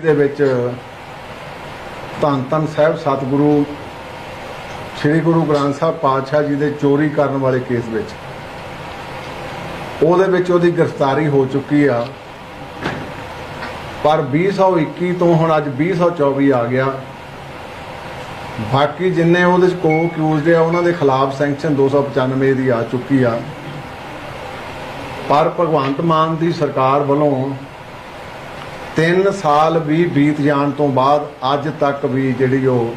ਦੇ ਵਿੱਚ ਧੰਨ ਧੰਨ ਸਾਹਿਬ ਸਤਿਗੁਰੂ, ਸ੍ਰੀ ਗੁਰੂ ਗ੍ਰੰਥ ਸਾਹਿਬ ਪਾਤਸ਼ਾਹ ਜੀ ਦੇ ਚੋਰੀ ਕਰਨ ਵਾਲੇ ਕੇਸ ਵਿੱਚ। ਉਹਦੇ ਵਿੱਚ ਉਹਦੀ ਗ੍ਰਿਫਤਾਰੀ ਹੋ ਚੁੱਕੀ ਆ। ਪਰ 2021 ਤੋਂ ਹੁਣ ਅੱਜ 2024 ਆ ਗਿਆ। ਬਾਕੀ ਜਿੰਨੇ ਉਹਦੇ ਚ ਕੋ ਅਕਿਊਜ਼ਡ ਆ, ਉਹਨਾਂ ਦੇ ਖਿਲਾਫ ਸੈਂਕਸ਼ਨ 295 ਦੀ ਆ ਚੁੱਕੀ ਆ। ਪਰ ਭਗਵੰਤ ਮਾਨ ਦੀ ਸਰਕਾਰ ਵੱਲੋਂ 3 ਸਾਲ ਵੀ ਬੀਤ ਜਾਣ ਤੋਂ ਬਾਅਦ ਅੱਜ ਤੱਕ ਵੀ ਜਿਹੜੀ ਉਹ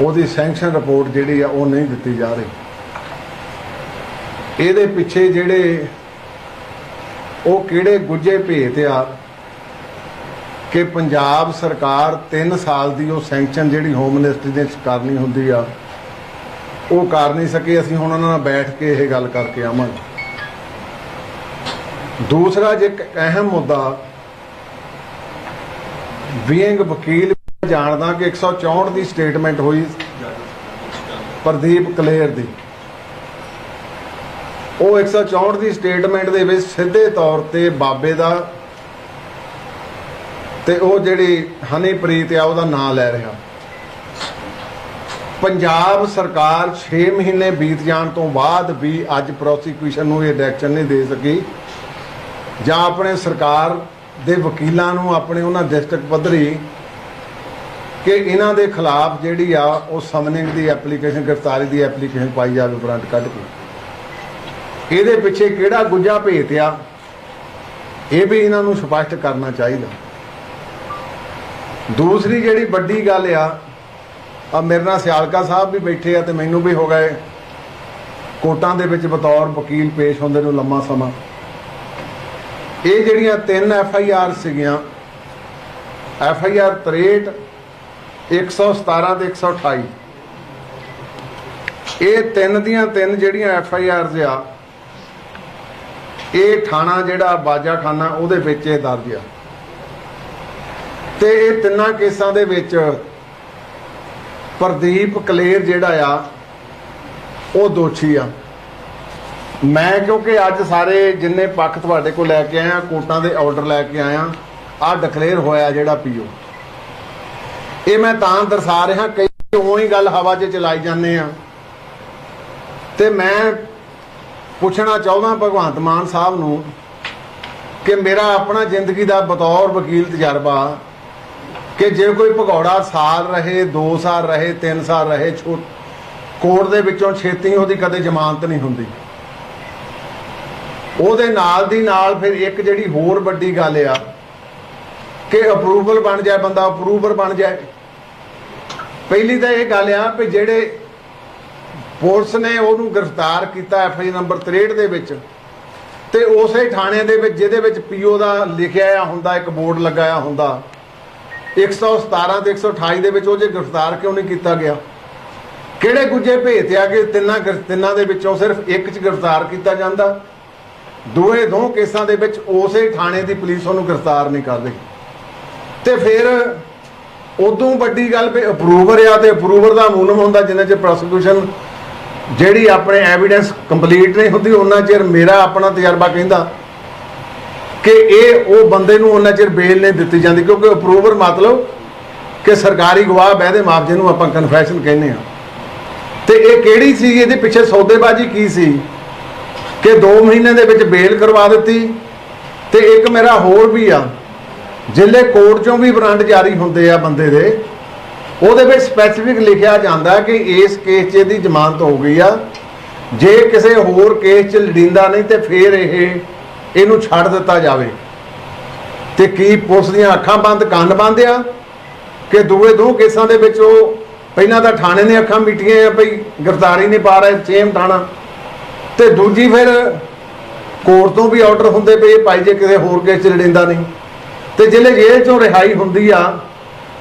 ਉਹਦੀ ਸੈਂਕਸ਼ਨ ਰਿਪੋਰਟ ਜਿਹੜੀ ਆ ਉਹ ਨਹੀਂ ਦਿੱਤੀ ਜਾ ਰਹੀ। ਇਹਦੇ ਪਿੱਛੇ ਜਿਹੜੇ ਉਹ ਕਿਹੜੇ ਗੁੱਜੇ ਭੇਤ ਆ ਕਿ ਪੰਜਾਬ ਸਰਕਾਰ 3 ਸਾਲ ਦੀ ਉਹ ਸੈਂਕਸ਼ਨ ਜਿਹੜੀ ਹੋਮ ਮਿਨਿਸਟਰੀ ਦੇ ਕਰਨੀ ਹੁੰਦੀ ਆ, ਉਹ ਕਰ ਨਹੀਂ ਸਕੇ। ਅਸੀਂ ਹੁਣ ਉਹਨਾਂ ਨਾਲ ਬੈਠ ਕੇ ਇਹ ਗੱਲ ਕਰਕੇ ਆਵਾਂਗੇ। ਦੂਸਰਾ ਜੇ ਇੱਕ ਅਹਿਮ ਮੁੱਦਾ ਬੀਇੰਗ ਵਕੀਲ ਜਾਣਦਾ ਕਿ 164 ਦੀ ਸਟੇਟਮੈਂਟ ਹੋਈ ਪ੍ਰਦੀਪ ਕਲੇਰ ਦੀ। ਉਹ 164 ਦੀ ਸਟੇਟਮੈਂਟ ਦੇ ਵਿੱਚ ਸਿੱਧੇ ਤੌਰ ਤੇ ਬਾਬੇ ਦਾ ਤੇ ਉਹ ਜਿਹੜੀ ਹਨੀਪ੍ਰੀਤ ਆ, ਉਹਦਾ ਨਾਂ ਲੈ ਰਿਹਾ। ਪੰਜਾਬ ਸਰਕਾਰ 6 ਮਹੀਨੇ ਬੀਤ ਜਾਣ ਤੋਂ ਬਾਅਦ ਵੀ ਅੱਜ ਪ੍ਰੋਸੀਕਿਊਸ਼ਨ ਨੂੰ ਇਹ ਡਾਇਰੈਕਸ਼ਨ ਨਹੀਂ ਦੇ ਸਕੀ। ਜਾਂ ਆਪਣੇ ਸਰਕਾਰ ਦੇ ਵਕੀਲਾਂ ਨੂੰ ਆਪਣੇ ਉਹਨਾਂ ਡਿਸਟ੍ਰਿਕਟ ਪੱਧਰੀ ਕਿ ਇਹਨਾਂ ਦੇ ਖਿਲਾਫ ਜਿਹੜੀ ਆ ਉਹ ਸਮਨਿੰਗ ਦੀ ਐਪਲੀਕੇਸ਼ਨ, ਗ੍ਰਿਫਤਾਰੀ ਦੀ ਐਪਲੀਕੇਸ਼ਨ ਪਾਈ ਜਾਵੇ ਵਾਰੰਟ ਕੱਢ ਕੇ। ਇਹਦੇ ਪਿੱਛੇ ਕਿਹੜਾ ਗੁੱਜਾ ਭੇਤ ਇਹ ਵੀ ਇਹਨਾਂ ਨੂੰ ਸਪਸ਼ਟ ਕਰਨਾ ਚਾਹੀਦਾ। ਦੂਸਰੀ ਜਿਹੜੀ ਵੱਡੀ ਗੱਲ ਆ ਆ ਮੇਰੇ ਨਾਲ ਸਿਆਲਕਾ ਸਾਹਿਬ ਵੀ ਬੈਠੇ ਆ ਤੇ ਮੈਨੂੰ ਵੀ ਹੋ ਗਏ। ਕੋਟਾਂ ਦੇ ਵਿੱਚ ਬਤੌਰ ਵਕੀਲ ਪੇਸ਼ ਹੁੰਦੇ ਨੂੰ ਲੰਮਾ ਸਮਾਂ। ਇਹ ਜਿਹੜੀਆਂ ਤਿੰਨ ਐਫ ਆਈ ਆਰ ਸੀਗੀਆਂ, ਐਫ ਆਈ ਆਰ 63 117 ਤੇ 128 ਇਹ ਤਿੰਨ ਦੀਆਂ ਤਿੰਨ ਜਿਹੜੀਆਂ ਐਫ ਆਈ ਆਰਜ਼ ਆ, ਇਹ ਥਾਣਾ ਜਿਹੜਾ ਬਾਜਾ ਬਾਜਾਖਾਨਾ ਉਹਦੇ ਵਿੱਚ ਇਹ ਦਰਜ ਆ। ਤੇ ਇਹ ਤਿੰਨਾਂ ਕੇਸਾਂ ਦੇ ਵਿੱਚ ਪ੍ਰਦੀਪ ਕਲੇਰ ਜਿਹੜਾ ਆ, ਉਹ ਦੋਸ਼ੀ ਆ। ਮੈਂ ਕਿਉਂਕਿ ਅੱਜ ਸਾਰੇ ਜਿੰਨੇ ਪੱਖ ਤੁਹਾਡੇ ਕੋਲ ਲੈ ਕੇ ਆਇਆ, ਕੋਟਾਂ ਦੇ ਆਰਡਰ ਲੈ ਕੇ ਆਇਆ ਆ ਡਿਕਲੇਅਰ ਹੋਇਆ ਜਿਹੜਾ ਪੀਓ। ਇਹ ਮੈਂ ਤਾਂ ਦਰਸਾ ਰਿਹਾ, ਕਈ ਉਹੀ ਗੱਲ ਹਵਾ 'ਚ ਚਲਾਈ ਜਾਂਦੇ ਆ। ਤੇ ਮੈਂ ਪੁੱਛਣਾ ਚਾਹੁੰਦਾ ਭਗਵੰਤ ਮਾਨ ਸਾਹਿਬ ਨੂੰ ਕਿ ਮੇਰਾ ਆਪਣਾ ਜ਼ਿੰਦਗੀ ਦਾ ਬਤੌਰ ਵਕੀਲ ਤਜਰਬਾ ਕਿ ਜੇ ਕੋਈ ਭਗੌੜਾ ਸਾਲ ਰਹੇ 2 ਸਾਲ ਰਹੇ 3 ਸਾਲ ਰਹੇ, ਛੋ ਕੋਰਟ ਦੇ ਵਿੱਚੋਂ ਛੇਤੀ ਉਹਦੀ ਕਦੇ ਜ਼ਮਾਨਤ ਨਹੀਂ ਹੁੰਦੀ। ਉਹਦੇ ਨਾਲ ਦੀ ਨਾਲ ਫਿਰ ਇੱਕ ਜਿਹੜੀ ਹੋਰ ਵੱਡੀ ਗੱਲ ਆ ਕਿ ਅਪਰੂਵਲ ਬਣ ਜਾਏ, ਬੰਦਾ ਅਪਰੂਵਰ ਬਣ ਜਾਏ। ਪਹਿਲੀ ਤਾਂ ਇਹ ਗੱਲ ਆ ਕਿ ਜਿਹੜੇ ਪੁਲਿਸ ਨੇ ਉਹਨੂੰ ਗ੍ਰਿਫਤਾਰ ਕੀਤਾ ਐਫ ਆਈ ਨੰਬਰ 63 ਦੇ ਵਿੱਚ, ਤੇ ਉਸੇ ਥਾਣੇ ਦੇ ਵਿੱਚ ਜਿਹਦੇ ਵਿੱਚ ਪੀਓ ਦਾ ਲਿਖਿਆ ਆ ਹੁੰਦਾ, ਇੱਕ ਬੋਰਡ ਲਗਾਇਆ ਹੁੰਦਾ 117 ਤੇ 128 ਦੇ ਵਿੱਚ ਉਹ ਜੇ ਗ੍ਰਿਫਤਾਰ ਕਿਉਂ ਨਹੀਂ ਕੀਤਾ ਗਿਆ? ਕਿਹੜੇ ਗੁੱਜੇ ਭੇਤ ਆ ਕਿ ਤਿੰਨਾਂ ਤਿੰਨਾਂ ਦੇ ਵਿੱਚੋਂ ਸਿਰਫ ਇੱਕ ਚ ਗ੍ਰਿਫਤਾਰ ਕੀਤਾ ਜਾਂਦਾ? ਦੋਏ ਦੋ ਕੇਸਾਂ ਦੇ ਵਿੱਚ ਉਸੇ ਥਾਣੇ ਦੀ ਪੁਲਿਸ ਉਹਨੂੰ ਗ੍ਰਿਫਤਾਰ ਨਹੀਂ ਕਰ ਰਹੀ। ਤੇ ਫਿਰ ਉਦੋਂ ਵੱਡੀ ਗੱਲ ਵੀ ਅਪਰੂਵਰ ਆ ਤੇ ਅਪਰੂਵਰ ਦਾ ਮੂਨਮ ਹੁੰਦਾ ਜਿੰਨਾ ਚਿਰ ਪ੍ਰੋਸੀਕਿਊਸ਼ਨ ਜਿਹੜੀ ਆਪਣੇ ਐਵੀਡੈਂਸ ਕੰਪਲੀਟ ਨਹੀਂ ਹੁੰਦੀ ਉਹਨਾਂ ਚਿਰ ਮੇਰਾ ਆਪਣਾ ਤਜਰਬਾ ਕਹਿੰਦਾ ਕਿ ਇਹ ਉਹ ਬੰਦੇ ਨੂੰ ਉਹਨਾਂ ਚਿਰ ਬੇਲ ਨਹੀਂ ਦਿੱਤੀ ਜਾਂਦੀ, ਕਿਉਂਕਿ ਅਪਰੂਵਰ ਮਤਲਬ ਕਿ ਸਰਕਾਰੀ ਗਵਾਹ ਬਹਿਦੇ ਮਾਪ ਨੂੰ ਆਪਾਂ ਕਨਫੈਸ਼ਨ ਕਹਿੰਦੇ ਆ ਤੇ ਇਹ ਕਿਹੜੀ ਸੀ, ਇਹਦੇ ਪਿੱਛੇ ਸੌਦੇਬਾਜ਼ੀ ਕੀ ਸੀ? ਕਿ 2 ਮਹੀਨੇ ਦੇ ਵਿੱਚ ਬੇਲ ਕਰਵਾ ਦਿੱਤੀ ਤੇ ਇੱਕ ਮੇਰਾ ਹੋਰ ਵੀ ਆ, ਜ਼ਿਲ੍ਹੇ ਕੋਰਟ ਚੋਂ ਵੀ ਵਾਰੰਟ ਜਾਰੀ ਹੁੰਦੇ ਆ ਬੰਦੇ ਦੇ, ਉਹਦੇ ਵਿੱਚ ਸਪੈਸੀਫਿਕ ਲਿਖਿਆ ਜਾਂਦਾ ਕਿ ਇਸ ਕੇਸ 'ਚ ਇਹਦੀ ਜ਼ਮਾਨਤ ਹੋ ਗਈ ਆ। ਜੇ ਕਿਸੇ ਹੋਰ ਕੇਸ 'ਚ ਲੜਿੰਦਾ ਨਹੀਂ ਤੇ ਫਿਰ ਇਹ, ਇਹਨੂੰ ਛੱਡ ਦਿੱਤਾ ਜਾਵੇ। ਤੇ ਕੀ ਪੁਲਿਸ ਦੀਆਂ ਅੱਖਾਂ ਬੰਦ, ਕੰਨ ਬੰਦ ਆ? ਕਿ ਦੂਏ ਦੋ ਕੇਸਾਂ ਦੇ ਵਿੱਚ ਉਹ, ਪਹਿਲਾਂ ਤਾਂ ਥਾਣੇ ਨੇ ਅੱਖਾਂ ਮਿਟੀਆਂ ਆ, ਭਈ ਗ੍ਰਿਫਤਾਰੀ ਨਹੀਂ ਪਾ ਰਹੇ, ਸੇਮ ਥਾਣਾ। ਤੇ ਦੂਜੀ ਫਿਰ ਕੋਰਟ ਤੋਂ ਵੀ ਆਰਡਰ ਹੁੰਦੇ ਪਏ ਭਾਈ ਜੇ ਕਿਸੇ ਹੋਰ ਕੇਸ 'ਚ ਲੜਿੰਦਾ ਨਹੀਂ। ਤੇ ਜਿਹੜੇ ਜੇਲ੍ਹ ਚੋਂ ਰਿਹਾਈ ਹੁੰਦੀ ਆ,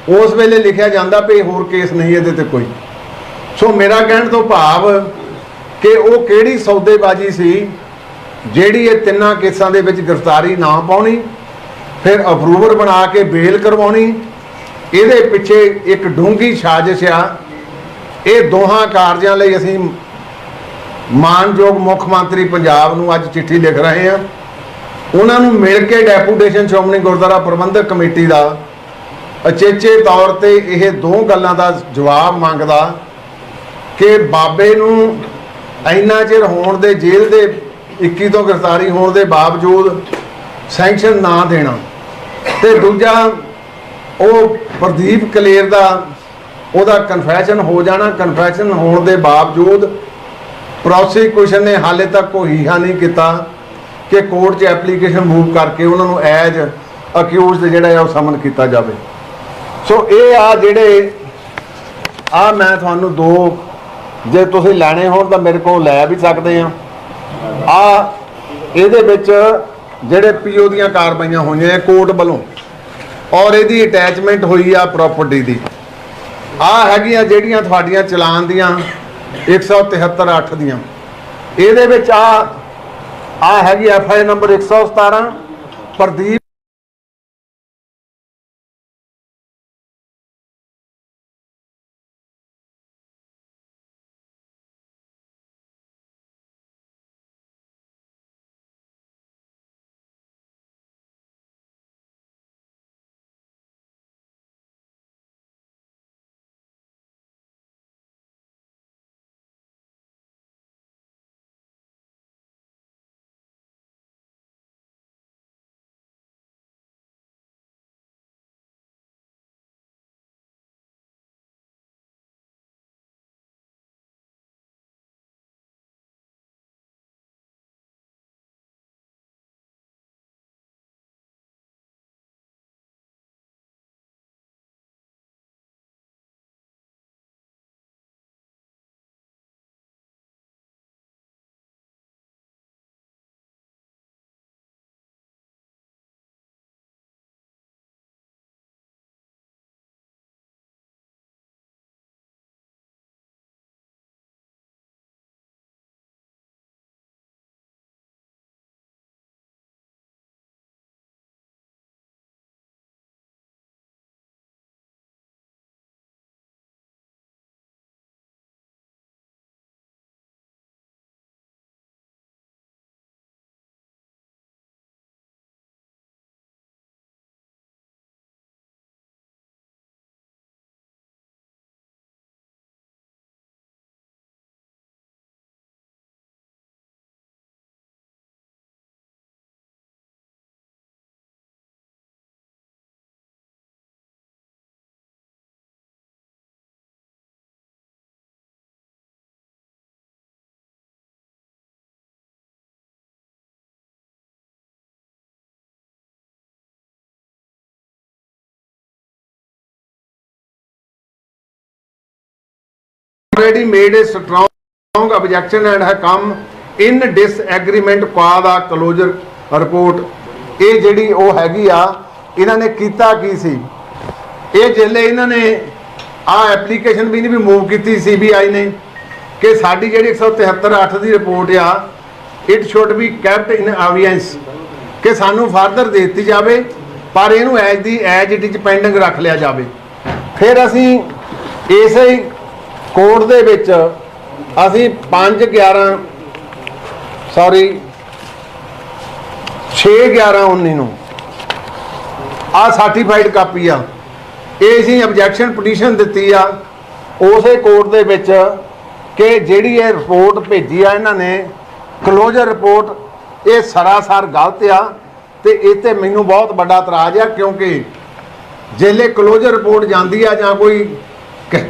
ਉਸ ਵੇਲੇ ਲਿਖਿਆ ਜਾਂਦਾ ਵੀ ਹੋਰ ਕੇਸ ਨਹੀਂ, ਇਹਦੇ ਤੇ ਕੋਈ। ਸੋ ਮੇਰਾ ਕਹਿਣ ਤੋਂ ਭਾਵ ਕਿ ਉਹ ਕਿਹੜੀ ਸੌਦੇਬਾਜ਼ੀ ਸੀ, ਜਿਹੜੀ ਇਹ ਤਿੰਨਾਂ ਕੇਸਾਂ ਦੇ ਵਿੱਚ ਗ੍ਰਿਫਤਾਰੀ ਨਾ ਪਾਉਣੀ, ਫਿਰ ਅਪਰੂਵਰ ਬਣਾ ਕੇ ਬੇਲ ਕਰਵਾਉਣੀ, ਇਹਦੇ ਪਿੱਛੇ ਇੱਕ ਡੂੰਗੀ ਸਾਜ਼ਿਸ਼ ਆ। ਇਹ ਦੋਹਾਂ ਕਾਰਜਾਂ ਲਈ ਅਸੀਂ ਮਾਨਯੋਗ ਮੁੱਖ ਮੰਤਰੀ ਪੰਜਾਬ ਨੂੰ ਅੱਜ ਚਿੱਠੀ ਲਿਖ ਰਹੇ ਹਾਂ ਉਹਨਾਂ ਨੂੰ ਮਿਲ ਕੇ ਡੈਪੂਟੇਸ਼ਨ ਸ਼੍ਰੋਮਣੀ ਗੁਰਦੁਆਰਾ ਪ੍ਰਬੰਧਕ ਕਮੇਟੀ ਦਾ ਅਚੇਚੇ ਤੌਰ ਤੇ ਇਹ ਦੋ ਗੱਲਾਂ ਦਾ ਜਵਾਬ ਮੰਗਦਾ ਕਿ ਬਾਬੇ ਨੂੰ ਇੰਨਾ ਚਿਰ ਹੋਣ ਦੇ ਜੇਲ੍ਹ ਦੇ 21 ਤੋਂ ਗ੍ਰਿਫਤਾਰੀ ਹੋਣ ਦੇ ਬਾਵਜੂਦ ਸੈਂਕਸ਼ਨ ਨਾ ਦੇਣਾ। ਤੇ ਦੂਜਾ, ਉਹ ਪ੍ਰਦੀਪ ਕਲੇਰ ਦਾ ਉਹਦਾ ਕਨਫੈਸ਼ਨ ਹੋ ਜਾਣਾ। ਕਨਫੈਸ਼ਨ ਹੋਣ ਦੇ ਬਾਵਜੂਦ ਪ੍ਰੋਸੀਕਿਊਸ਼ਨ ਨੇ ਹਾਲੇ ਤੱਕ ਕੋਈ ਹੀਹਾ ਨਹੀਂ ਕੀਤਾ ਕਿ ਕੋਰਟ 'ਚ ਐਪਲੀਕੇਸ਼ਨ ਮੂਵ ਕਰਕੇ ਉਹਨਾਂ ਨੂੰ ਐਜ ਅਕਿਊਜ਼ਡ ਜਿਹੜਾ ਹੈ ਉਹ ਸਮਨ ਕੀਤਾ ਜਾਵੇ। ਸੋ ਇਹ ਆ ਜਿਹੜੇ, ਆ ਮੈਂ ਤੁਹਾਨੂੰ ਦੋ, ਜੇ ਤੁਸੀਂ ਲੈਣੇ ਹੋਣ ਤਾਂ ਮੇਰੇ ਕੋਲ ਲੈ ਵੀ ਸਕਦੇ ਆ। ਆ, ਇਹਦੇ ਵਿੱਚ ਜਿਹੜੇ ਪੀਓ ਦੀਆਂ ਕਾਰਵਾਈਆਂ ਹੋਈਆਂ ਕੋਰਟ ਵੱਲੋਂ, ਔਰ ਇਹਦੀ ਅਟੈਚਮੈਂਟ ਹੋਈ ਆ ਪ੍ਰਾਪਰਟੀ ਦੀ। ਆ ਹੈਗੀਆਂ ਜਿਹੜੀਆਂ ਤੁਹਾਡੀਆਂ ਚਲਾਨ ਦੀਆਂ 173 8 ਦੀਆਂ। ਇਹਦੇ ਵਿੱਚ ਆ ਆ ਹੈਗੀ F I number 117 Pradeep already made a strong objection and have come in disagreement qua the closure report. ਇਹ ਜਿਹੜੀ ਉਹ ਹੈਗੀ ਆ, ਇਹਨਾਂ ਨੇ ਕੀਤਾ ਕੀ ਸੀ? ਇਹ ਜਿਹੜੇ ਇਹਨਾਂ ਨੇ ਆ ਐਪਲੀਕੇਸ਼ਨ ਵੀ ਨਹੀਂ ਵੀ ਮੂਵ ਕੀਤੀ ਸੀਬੀਆਈ ਨੇ ਕਿ ਸਾਡੀ ਜਿਹੜੀ 173 8 ਦੀ ਰਿਪੋਰਟ ਆ it should be kept in abeyance ਕਿ ਸਾਨੂੰ ਫਰਦਰ ਦੇ ਦਿੱਤੀ ਜਾਵੇ, ਪਰ ਇਹਨੂੰ as the as it is pending ਰੱਖ ਲਿਆ ਜਾਵੇ। ਫਿਰ ਅਸੀਂ ਇਸੇ ਕੋਰਟ ਦੇ ਵਿੱਚ ਅਸੀਂ 5 11 ਸੌਰੀ 6 11 19 ਨੂੰ ਆ ਸਰਟੀਫਾਈਡ ਕਾਪੀ ਆ। ਇਹ ਅਸੀਂ ਆਬਜੈਕਸ਼ਨ ਪਟੀਸ਼ਨ ਦਿੱਤੀ ਆ। ਉਸੇ ਕੋਰਟ ਦੇ ਵਿੱਚ ਕਿ ਜਿਹੜੀ ਇਹ ਰਿਪੋਰਟ ਭੇਜੀ ਆ ਇਹਨਾਂ ਨੇ ਕਲੋਜ਼ਰ ਰਿਪੋਰਟ ਇਹ ਸਰਾਸਰ ਗਲਤ ਆ ਤੇ ਇਹ ਤੇ ਮੈਨੂੰ ਬਹੁਤ ਵੱਡਾ ਇਤਰਾਜ਼ ਆ ਕਿਉਂਕਿ ਜਿਹੜੇ ਕਲੋਜ਼ਰ ਰਿਪੋਰਟ ਜਾਂਦੀ ਆ ਜਾਂ ਕੋਈ ਕ-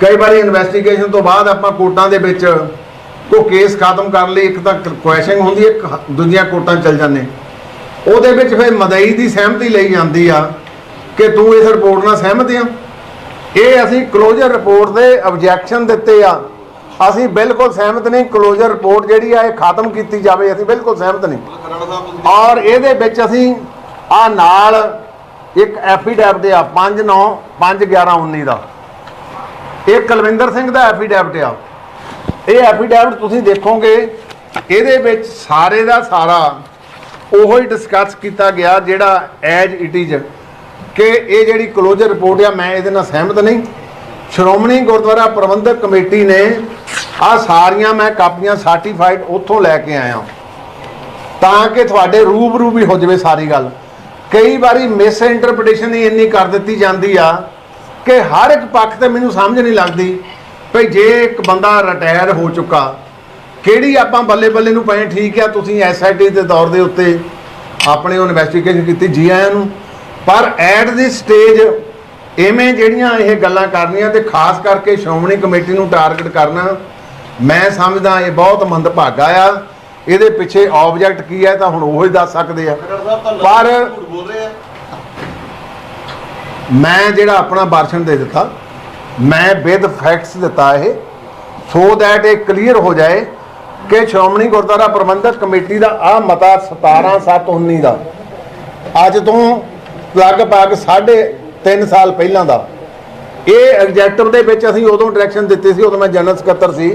ਕਈ ਵਾਰੀ ਇਨਵੈਸਟੀਗੇਸ਼ਨ ਤੋਂ ਬਾਅਦ ਆਪਾਂ ਕੋਰਟਾਂ ਦੇ ਵਿੱਚ ਕੋ ਕੇਸ ਖਤਮ ਕਰਨ ਲਈ, ਇੱਕ ਤਾਂ ਕੁਐਸ਼ਨ ਹੁੰਦੀ ਹੈ, ਇੱਕ ਦੂਜੀਆਂ ਕੋਰਟਾਂ ਚੱਲ ਜਾਂਦੇ। ਉਹਦੇ ਵਿੱਚ ਫਿਰ ਮਦਈ ਦੀ ਸਹਿਮਤੀ ਲਈ ਜਾਂਦੀ ਆ ਕਿ ਤੂੰ ਇਸ ਰਿਪੋਰਟ ਨਾਲ ਸਹਿਮਤ ਆ। ਇਹ ਅਸੀਂ ਕਲੋਜ਼ਰ ਰਿਪੋਰਟ ਦੇ ਆਬਜੈਕਸ਼ਨ ਦਿੱਤੇ ਆ। ਅਸੀਂ ਬਿਲਕੁਲ ਸਹਿਮਤ ਨਹੀਂ ਕਲੋਜ਼ਰ ਰਿਪੋਰਟ ਜਿਹੜੀ ਆ ਇਹ ਖਤਮ ਕੀਤੀ ਜਾਵੇ, ਅਸੀਂ ਬਿਲਕੁਲ ਸਹਿਮਤ ਨਹੀਂ। ਔਰ ਇਹਦੇ ਵਿੱਚ ਅਸੀਂ ਆ ਨਾਲ ਇੱਕ ਐਫੀਡੈਵਿਟ ਆ 5 9 5 11 19 ਦਾ। ਇਹ ਕੁਲਵਿੰਦਰ ਸਿੰਘ ਦਾ ਐਫੀਡੈਵਿਟ ਆ। ਇਹ ਐਫੀਡੈਵਿਟ ਤੁਸੀਂ ਦੇਖੋਗੇ, ਇਹਦੇ ਵਿੱਚ ਸਾਰੇ ਦਾ ਸਾਰਾ ਉਹੋ ਹੀ ਡਿਸਕਸ ਕੀਤਾ ਗਿਆ ਜਿਹੜਾ ਐਜ ਇਟ ਇਜ਼ ਕਿ ਇਹ ਜਿਹੜੀ ਕਲੋਜ਼ਰ ਰਿਪੋਰਟ ਆ, ਮੈਂ ਇਹਦੇ ਨਾਲ ਸਹਿਮਤ ਨਹੀਂ। ਸ਼੍ਰੋਮਣੀ ਗੁਰਦੁਆਰਾ ਪ੍ਰਬੰਧਕ ਕਮੇਟੀ ਨੇ ਆ ਸਾਰੀਆਂ ਮੈਂ ਕਾਪੀਆਂ ਸਰਟੀਫਾਈਡ ਉੱਥੋਂ ਲੈ ਕੇ ਆਇਆ। ਤਾਂ ਕਿ ਤੁਹਾਡੇ ਰੂਬਰੂ ਵੀ ਹੋ ਜਾਵੇ ਸਾਰੀ ਗੱਲ। ਕਈ ਵਾਰੀ ਮਿਸ ਇੰਟਰਪ੍ਰੀਟੇਸ਼ਨ ਹੀ ਇੰਨੀ ਕਰ ਦਿੱਤੀ ਜਾਂਦੀ ਆ ਕਿ ਹਰ ਇੱਕ ਪੱਖ ਤੇ ਮੈਨੂੰ ਸਮਝ ਨਹੀਂ ਲੱਗਦੀ ਭਈ ਜੇ ਇੱਕ ਬੰਦਾ ਰਿਟਾਇਰ ਹੋ ਚੁੱਕਾ ਕਿਹੜੀ ਆਪਾਂ ਬੱਲੇ ਬੱਲੇ ਨੂੰ ਪਏ ਠੀਕ ਆ ਤੁਸੀਂ ਐਸਆਈਟੀ ਦੇ ਦੌਰ ਦੇ ਉੱਤੇ ਆਪਣੇ ਉਹ ਇਨਵੈਸਟੀਗੇਸ਼ਨ ਕੀਤੀ ਜੀ ਆਇਆਂ ਨੂੰ। ਪਰ ਐਟ ਦੀ ਸਟੇਜ ਐਵੇਂ ਜਿਹੜੀਆਂ ਇਹ ਗੱਲਾਂ ਕਰਨੀਆਂ ਤੇ ਖਾਸ ਕਰਕੇ ਸ਼੍ਰੋਮਣੀ ਕਮੇਟੀ ਨੂੰ ਟਾਰਗੇਟ ਕਰਨਾ ਮੈਂ ਸਮਝਦਾ ਇਹ ਬਹੁਤ ਮੰਦਭਾਗਾ ਆ। ਇਹਦੇ ਪਿੱਛੇ ਆਬਜੈਕਟ ਕੀ ਹੈ ਤਾਂ ਹੁਣ ਉਹ ਹੀ ਦੱਸ ਸਕਦੇ ਆ। ਪਰ ਮੈਂ ਜਿਹੜਾ ਆਪਣਾ ਭਾਸ਼ਣ ਦੇ ਦਿੱਤਾ, ਮੈਂ ਵਿਦ ਫੈਕਟਸ ਦਿੱਤਾ ਇਹ ਸੋ ਦੈਟ ਇਹ ਕਲੀਅਰ ਹੋ ਜਾਏ ਕਿ ਸ਼੍ਰੋਮਣੀ ਗੁਰਦੁਆਰਾ ਪ੍ਰਬੰਧਕ ਕਮੇਟੀ ਦਾ ਆ ਮਤਾ 17719 ਦਾ, ਅੱਜ ਤੋਂ ਲਗਭਗ ਸਾਢੇ 3 ਸਾਲ ਪਹਿਲਾਂ ਦਾ। ਇਹ ਐਗਜੈਕਟਿਵ ਦੇ ਵਿੱਚ ਅਸੀਂ ਉਦੋਂ ਡਾਇਰੈਕਸ਼ਨ ਦਿੱਤੀ ਸੀ, ਉਦੋਂ ਮੈਂ ਜਨਰਲ ਸਕੱਤਰ ਸੀ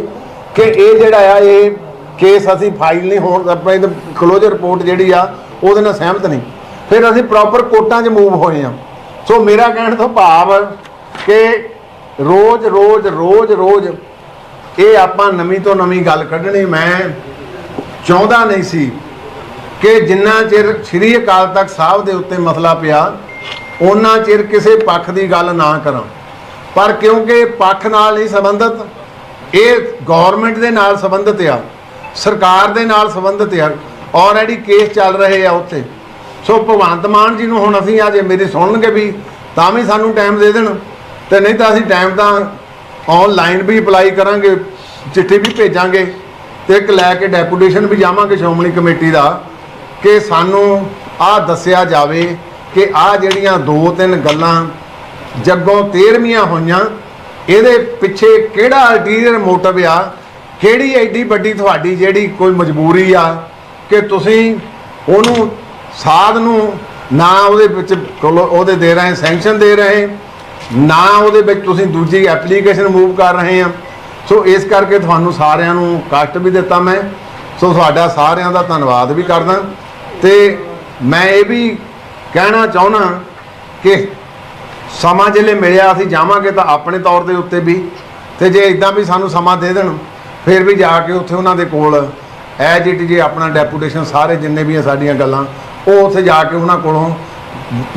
ਕਿ ਇਹ ਜਿਹੜਾ ਆ, ਇਹ ਕੇਸ ਅਸੀਂ ਫਾਈਲ ਨਹੀਂ ਹੋਣ, ਆਪਣੇ ਕਲੋਜ਼ਰ ਰਿਪੋਰਟ ਜਿਹੜੀ ਆ, ਉਹਦੇ ਨਾਲ ਸਹਿਮਤ ਨਹੀਂ। ਫਿਰ ਅਸੀਂ ਪ੍ਰੋਪਰ ਕੋਰਟਾਂ 'ਚ ਮੂਵ ਹੋਏ ਆ ਸੋ ਮੇਰਾ ਕਹਿਣ ਤੋਂ ਭਾਵ ਕਿ ਰੋਜ਼ ਰੋਜ਼ ਰੋਜ਼ ਰੋਜ਼ ਇਹ ਆਪਾਂ ਨਵੀਂ ਤੋਂ ਨਵੀਂ ਗੱਲ ਕੱਢਣੀ ਮੈਂ ਚਾਹੁੰਦਾ ਨਹੀਂ ਸੀ ਕਿ ਜਿੰਨਾ ਚਿਰ ਸ੍ਰੀ ਅਕਾਲ ਤਖਤ ਸਾਹਿਬ ਦੇ ਉੱਤੇ ਮਸਲਾ ਪਿਆ ਉਹਨਾਂ ਚਿਰ ਕਿਸੇ ਪੱਖ ਦੀ ਗੱਲ ਨਾ ਕਰਾਂ। ਪਰ ਕਿਉਂਕਿ ਪੱਖ ਨਾਲ ਹੀ ਸੰਬੰਧਿਤ, ਇਹ ਗਵਰਨਮੈਂਟ ਦੇ ਨਾਲ ਸੰਬੰਧਿਤ ਆ, ਸਰਕਾਰ ਦੇ ਨਾਲ ਸੰਬੰਧਿਤ ਆ ਆਲਰੇਡੀ ਕੇਸ ਚੱਲ ਰਹੇ ਆ ਉੱਥੇ। ਸੋ ਭਗਵੰਤ ਮਾਨ ਜੀ ਨੂੰ ਹੁਣ ਅਸੀਂ ਅੱਜ ਮੇਰੀ ਸੁਣਨਗੇ ਵੀ, ਤਾਂ ਵੀ ਸਾਨੂੰ ਟਾਈਮ ਦੇ ਦੇਣ। ਤੇ ਨਹੀਂ ਤਾਂ ਅਸੀਂ ਟਾਈਮ ਤਾਂ ਆਨਲਾਈਨ ਵੀ ਅਪਲਾਈ ਕਰਾਂਗੇ, ਚਿੱਠੀ ਵੀ ਭੇਜਾਂਗੇ ਤੇ ਇੱਕ ਲੈ ਕੇ ਡੈਪੂਟੇਸ਼ਨ ਵੀ ਜਾਵਾਂਗੇ ਸ਼੍ਰੋਮਣੀ ਕਮੇਟੀ ਦਾ ਕਿ ਸਾਨੂੰ ਆਹ ਦੱਸਿਆ ਜਾਵੇ ਕਿ ਆਹ ਜਿਹੜੀਆਂ ਦੋ ਤਿੰਨ ਗੱਲਾਂ ਜੱਗੋਂ 13ਵੀਆਂ ਹੋਈਆਂ, ਇਹਦੇ ਪਿੱਛੇ ਕਿਹੜਾ ਅਲਟੀਰੀਅਰ ਮੋਟਿਵ ਆ? ਕਿਹੜੀ ਐਡੀ ਵੱਡੀ ਤੁਹਾਡੀ ਜਿਹੜੀ ਕੋਈ ਮਜਬੂਰੀ ਆ ਕਿ ਤੁਸੀਂ ਉਹਨੂੰ ਸਾਧ ਨੂੰ ਨਾ ਉਹਦੇ ਵਿੱਚ ਕੋਲੋਂ ਉਹਦੇ ਦੇ ਰਹੇ ਸੈਂਕਸ਼ਨ ਦੇ ਰਹੇ, ਨਾ ਉਹਦੇ ਵਿੱਚ ਤੁਸੀਂ ਦੂਜੀ ਐਪਲੀਕੇਸ਼ਨ ਮੂਵ ਕਰ ਰਹੇ ਆ। ਸੋ ਇਸ ਕਰਕੇ ਤੁਹਾਨੂੰ ਸਾਰਿਆਂ ਨੂੰ ਕਸ਼ਟ ਵੀ ਦਿੱਤਾ ਮੈਂ। ਸੋ ਤੁਹਾਡਾ ਸਾਰਿਆਂ ਦਾ ਧੰਨਵਾਦ ਵੀ ਕਰਦਾ। ਤੇ ਮੈਂ ਇਹ ਵੀ ਕਹਿਣਾ ਚਾਹੁੰਦਾ ਕਿ ਸਮਾਂ ਜਿਹੜੇ ਮਿਲਿਆ, ਅਸੀਂ ਜਾਵਾਂਗੇ ਤਾਂ ਆਪਣੇ ਤੌਰ ਦੇ ਉੱਤੇ ਵੀ। ਤੇ ਜੇ ਇਦਾਂ ਵੀ ਸਾਨੂੰ ਸਮਾਂ ਦੇ ਦੇਣ, ਫਿਰ ਵੀ ਜਾ ਕੇ ਉੱਥੇ ਉਹਨਾਂ ਦੇ ਕੋਲ ਐਜ ਇਟ ਜੇ ਆਪਣਾ ਡੈਪੂਟੇਸ਼ਨ ਸਾਰੇ ਜਿੰਨੇ ਵੀ ਆ ਸਾਡੀਆਂ ਗੱਲਾਂ ਉਹ ਉੱਥੇ ਜਾ ਕੇ ਉਹਨਾਂ ਕੋਲੋਂ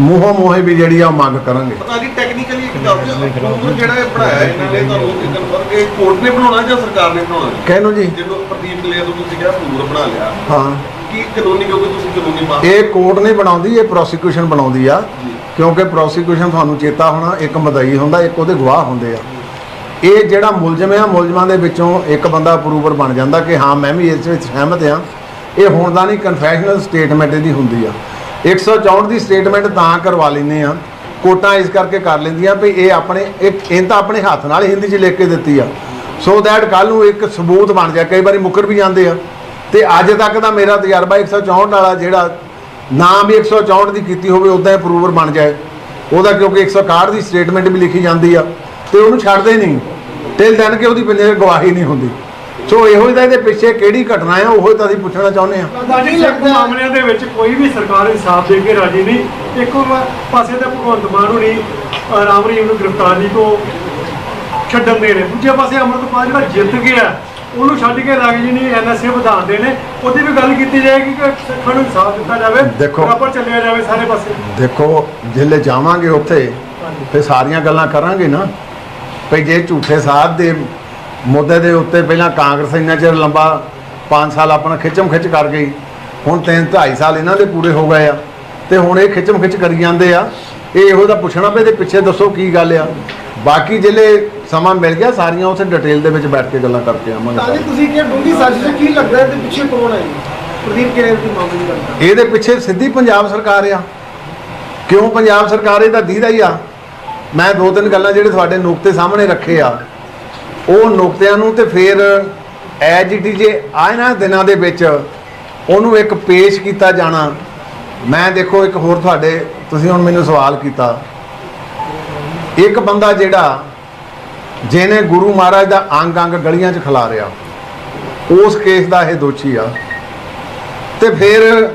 ਮੂੰਹੋਂ ਮੂੰਹੇ ਵੀ ਜਿਹੜੀ ਆ ਉਹ ਮੰਗ ਕਰਾਂਗੇ ਪਤਾ ਨਹੀਂ ਟੈਕਨੀਕਲੀ ਇੱਕ ਗੱਲ ਤੇ ਉਹ ਜਿਹੜਾ ਇਹ ਬਣਾਇਆ ਇਹਨਾਂ ਨੇ ਤੁਹਾਨੂੰ ਇਹ ਕਨਫਰਮ ਕਿ ਕੋਰਟ ਨੇ ਬਣਾਉਣਾ ਜਾਂ ਸਰਕਾਰ ਨੇ ਬਣਾਉਣਾ? ਕਹਿ ਜੀ। ਜਿਹਨੂੰ ਪ੍ਰਦੀਪ ਕਲੇਰ ਨੂੰ ਤੁਸੀਂ ਕਿਹਾ ਪੂਰ ਬਣਾ ਲਿਆ ਹਾਂ। ਕੀ ਕਾਨੂੰਨੀ ਕਿਉਂਕਿ ਤੁਸੀਂ ਕਾਨੂੰਨੀ ਮਾਫ ਇਹ ਕੋਰਟ ਨਹੀਂ ਬਣਾਉਂਦੀ ਇਹ ਪ੍ਰੋਸੀਕਿਊਸ਼ਨ ਬਣਾਉਂਦੀ ਆ। ਕਿਉਂਕਿ ਪ੍ਰੋਸੀਕਿਊਸ਼ਨ ਤੁਹਾਨੂੰ ਚੇਤਾ ਹੋਣਾ ਇੱਕ ਮਦਈ ਹੁੰਦਾ ਇੱਕ ਉਹਦੇ ਗਵਾਹ ਹੁੰਦੇ ਆ। ਇਹ ਜਿਹੜਾ ਮੁਲਜ਼ਮ ਆ ਮੁਲਜ਼ਮਾਂ ਦੇ ਵਿੱਚੋਂ ਇੱਕ ਬੰਦਾ ਅਪਰੂਵਰ ਬਣ ਜਾਂਦਾ ਕਿ ਹਾਂ ਮੈਂ ਵੀ ਇਸ ਵਿੱਚ ਸਹਿਮਤ ਆ। ਇਹ ਹੁਣ ਦਾ ਨਹੀਂ ਕਨਫੈਸ਼ਨਲ ਸਟੇਟਮੈਂਟ ਇਹਦੀ ਹੁੰਦੀ ਆ। 164 ਦੀ ਸਟੇਟਮੈਂਟ ਤਾਂ ਕਰਵਾ ਲੈਂਦੇ ਆ। ਕੋਟਾਂ ਇਸ ਕਰਕੇ ਕਰ ਲੈਂਦੀਆਂ ਵੀ ਇਹ ਆਪਣੇ, ਇੱਕ, ਇਹ ਤਾਂ ਆਪਣੇ ਹੱਥ ਨਾਲ ਹਿੰਦੀ 'ਚ ਲਿਖ ਕੇ ਦਿੱਤੀ ਆ। ਸੋ ਦੈਟ ਕੱਲ ਨੂੰ ਇੱਕ ਸਬੂਤ ਬਣ ਜਾ ਕਈ ਵਾਰੀ ਮੁੱਕਰ ਵੀ ਜਾਂਦੇ ਆ। ਤੇ ਅੱਜ ਤੱਕ ਦਾ ਮੇਰਾ ਤਜਰਬਾ 164 ਵਾਲਾ ਜਿਹੜਾ ਨਾ ਵੀ 164 ਦੀ ਕੀਤੀ ਹੋਵੇ ਉਦਾਂ ਹੀ ਅਪਰੂਵਰ ਬਣ ਜਾਏ। ਉਹਦਾ ਕਿਉਂਕਿ 161 ਦੀ ਸਟੇਟਮੈਂਟ ਵੀ ਲਿਖੀ ਜਾਂਦੀ ਆ। ਤੇ ਉਹਨੂੰ ਛੱਡਦੇ ਨਹੀਂ। ਟਿਲ ਦੈਨ ਕਿ ਉਹਦੀ ਪੰਜੇ ਗਵਾਹੀ ਨਹੀਂ ਹੁੰਦੀ। ਸੋ ਇਹੋ ਹੀ ਤਾਂ ਇਹਦੇ ਪਿੱਛੇ ਕਿਹੜੀ ਘਟਨਾ ਆ ਉਹੋ ਹੀ ਤਾਂ ਅਸੀਂ ਪੁੱਛਣਾ ਚਾਹੁੰਦੇ ਆ ਨਹੀਂ ਲੱਗਦਾ। ਮਾਮਲਿਆਂ ਦੇ ਵਿੱਚ ਕੋਈ ਵੀ ਸਰਕਾਰ ਇਨਸਾਫ ਦੇ ਕੇ ਰਾਜੀ ਨਹੀਂ। ਇੱਕੋ ਪਾਸੇ ਤਾਂ ਭਗਵੰਤ ਮਾਨ ਹੁਣੀ ਰਾਮ ਰਹੀਮ ਨੂੰ ਗ੍ਰਿਫਤਾਰੀ ਤੋਂ ਛੱਡਣ ਦੇ ਨੇ ਦੂਜੇ ਪਾਸੇ ਅਮਰਤਪਾਲ ਜਿਹੜਾ ਜਿੱਤ ਗਿਆ ਉਹਨੂੰ ਛੱਡ ਕੇ ਲੱਗ ਜੀ ਨਹੀਂ ਐਨਐਸਏ ਵਧਾਉਂਦੇ ਨੇ। ਉਹਦੀ ਵੀ ਗੱਲ ਕੀਤੀ ਜਾਏਗੀ ਕਿ ਸਿੱਖਾਂ ਨੂੰ ਇਨਸਾਫ ਦਿੱਤਾ ਜਾਵੇ ਦੇਖੋ। ਬਰਾਬਰ ਚੱਲਿਆ ਜਾਵੇ ਸਾਰੇ ਪਾਸੇ। ਦੇਖੋ ਜਿੱਲੇ ਜਾਵਾਂਗੇ ਉੱਥੇ ਤੇ ਸਾਰੀਆਂ ਗੱਲਾਂ ਕਰਾਂਗੇ ਨਾ। ਭਈ ਜੇ ਝੂਠੇ ਸਾਧ ਦੇ ਮੁੱਦੇ ਦੇ ਉੱਤੇ ਪਹਿਲਾਂ ਕਾਂਗਰਸ ਇੰਨਾ ਚਿਰ ਲੰਬਾ 5 ਸਾਲ ਆਪਣਾ ਖਿੱਚਮ ਖਿੱਚ ਕਰ ਗਈ ਹੁਣ 3 2.5 ਸਾਲ ਇਹਨਾਂ ਦੇ ਪੂਰੇ ਹੋ ਗਏ ਆ ਤੇ ਹੁਣ ਇਹ ਖਿੱਚਮ ਖਿੱਚ ਕਰੀ ਜਾਂਦੇ ਆ ਇਹ ਇਹੋ ਦਾ ਪੁੱਛਣਾ ਪਏ ਤੇ ਪਿੱਛੇ ਦੱਸੋ ਕੀ ਗੱਲ ਆ। ਬਾਕੀ ਜਿੱਲੇ ਸਮਾਂ ਮਿਲ ਗਿਆ ਸਾਰੀਆਂ ਉੱਥੇ ਡਿਟੇਲ ਦੇ ਵਿੱਚ ਬੈਠ ਕੇ ਗੱਲਾਂ ਕਰਕੇ ਆਵਾਂਗੇ। ਤਾਂ ਜੀ ਤੁਸੀਂ ਕੀ ਡੂੰਗੀ ਸਾਜ਼ਿਸ਼ ਕੀ ਲੱਗਦਾ ਹੈ ਤੇ ਪਿੱਛੇ ਕੌਣ ਹੈ? ਪ੍ਰਦੀਪ ਕੇਰ ਦੀ ਮਾਮਲੇ ਦੀ ਗੱਲ ਇਹਦੇ ਪਿੱਛੇ ਸਿੱਧੀ ਪੰਜਾਬ ਸਰਕਾਰ ਆ। ਕਿਉਂ ਪੰਜਾਬ ਸਰਕਾਰ ਇਹਦਾ ਦੀਦਾ ਹੀ ਆ? ਮੈਂ ਦੋ ਤਿੰਨ ਗੱਲਾਂ ਜਿਹੜੇ ਤੁਹਾਡੇ ਨੁਕਤੇ ਸਾਹਮਣੇ ਰੱਖੇ ਆ ਉਹ ਨੁਕਤਿਆਂ ਨੂੰ ਤੇ ਫਿਰ ਐਜ ਇਟ ਜੇ ਆ ਇਹਨਾਂ ਦਿਨਾਂ ਦੇ ਵਿੱਚ ਉਹਨੂੰ ਇੱਕ ਪੇਸ਼ ਕੀਤਾ ਜਾਣਾ। ਮੈਂ ਦੇਖੋ ਇੱਕ ਹੋਰ ਤੁਹਾਡੇ, ਤੁਸੀਂ ਹੁਣ ਮੈਨੂੰ ਸਵਾਲ ਕੀਤਾ। ਇੱਕ ਬੰਦਾ ਜਿਹੜਾ ਜਿਹਨੇ ਗੁਰੂ ਮਹਾਰਾਜ ਦਾ ਅੰਗ ਅੰਗ ਗਲੀਆਂ 'ਚ ਖਿਲਾਰਿਆ ਉਸ ਕੇਸ ਦਾ ਇਹ ਦੋਸ਼ੀ ਆ। ਤੇ ਫਿਰ